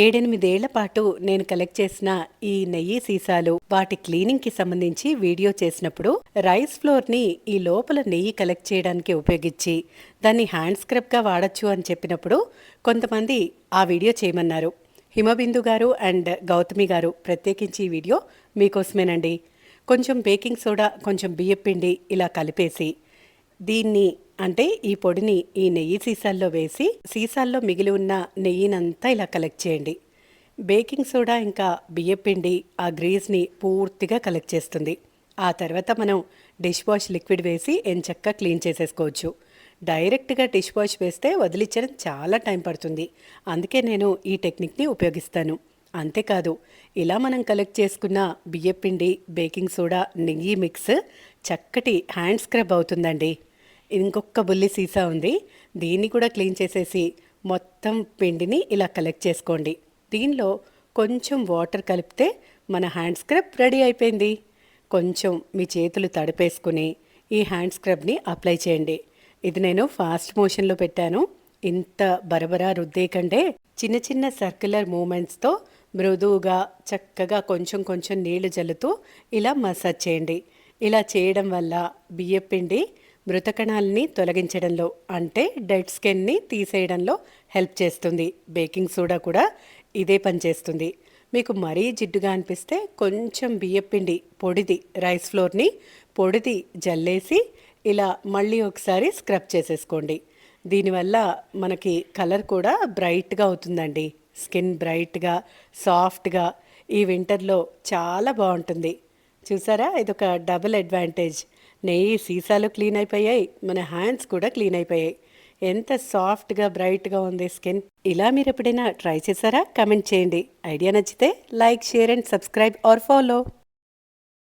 ఏడెనిమిదేళ్ళ పాటు నేను కలెక్ట్ చేసిన ఈ నెయ్యి సీసాలు వాటి క్లీనింగ్కి సంబంధించి వీడియో చేసినప్పుడు రైస్ ఫ్లోర్ని ఈ లోపల నెయ్యి కలెక్ట్ చేయడానికి ఉపయోగించి దాన్ని హ్యాండ్ స్క్రబ్గా వాడచ్చు అని చెప్పినప్పుడు కొంతమంది ఆ వీడియో చేయమన్నారు. హిమబిందు గారు అండ్ గౌతమి గారు ప్రత్యేకించి ఈ వీడియో మీకోసమేనండి. కొంచెం బేకింగ్ సోడా కొంచెం బియ్యపిండి ఇలా కలిపేసి దీన్ని అంటే ఈ పొడిని ఈ నెయ్యి సీసాల్లో వేసి సీసాల్లో మిగిలి ఉన్న నెయ్యినంతా ఇలా కలెక్ట్ చేయండి. బేకింగ్ సోడా ఇంకా బియ్యపిండి ఆ గ్రీజ్ని పూర్తిగా కలెక్ట్ చేస్తుంది. ఆ తర్వాత మనం డిష్ వాష్ లిక్విడ్ వేసి ఎంచక్క క్లీన్ చేసేసుకోవచ్చు. డైరెక్ట్గా డిష్ వాష్ వేస్తే వదిలించడం చాలా టైం పడుతుంది. అందుకే నేను ఈ టెక్నిక్ని ఉపయోగిస్తాను. అంతేకాదు ఇలా మనం కలెక్ట్ చేసుకున్న బియ్యపిండి బేకింగ్ సోడా నెయ్యి మిక్స్ చక్కటి హ్యాండ్ స్క్రబ్ అవుతుందండి. ఇంకొక బుల్లి సీసా ఉంది. దీన్ని కూడా క్లీన్ చేసేసి మొత్తం పిండిని ఇలా కలెక్ట్ చేసుకోండి. దీనిలో కొంచెం వాటర్ కలిపితే మన హ్యాండ్ స్క్రబ్ రెడీ అయిపోయింది. కొంచెం మీ చేతులు తడిపేసుకుని ఈ హ్యాండ్ స్క్రబ్ని అప్లై చేయండి. ఇది నేను ఫాస్ట్ మోషన్లో పెట్టాను. ఇంత బరబరా రుద్దే కంటే చిన్న చిన్న సర్క్యులర్ మూమెంట్స్తో మృదువుగా చక్కగా కొంచెం కొంచెం నీళ్ళు జల్లుతూ ఇలా మసాజ్ చేయండి. ఇలా చేయడం వల్ల బియ్యపిండి మృతకణాలని తొలగించడంలో అంటే డెడ్ స్కిన్ని తీసేయడంలో హెల్ప్ చేస్తుంది. బేకింగ్ సోడా కూడా ఇదే పనిచేస్తుంది మీకు మరీ జిడ్డుగా అనిపిస్తే కొంచెం బియ్యపిండి పొడిది రైస్ ఫ్లోర్ని పొడిది జల్లేసి ఇలా మళ్ళీ ఒకసారి స్క్రబ్ చేసేసుకోండి. దీనివల్ల మనకి కలర్ కూడా బ్రైట్గా అవుతుందండి. స్కిన్ బ్రైట్గా సాఫ్ట్గా ఈ వింటర్లో చాలా బాగుంటుంది. చూసారా? ఇదొక డబుల్ అడ్వాంటేజ్. నెయ్యి సీసాలు క్లీన్ అయిపోయాయి. మన హ్యాండ్స్ కూడా క్లీన్ అయిపోయాయి. ఎంత సాఫ్ట్గా బ్రైట్గా ఉంది స్కిన్. ఇలా మీరు ఎప్పుడైనా ట్రై చేశారా? కమెంట్ చేయండి. ఐడియా నచ్చితే like share and subscribe or follow.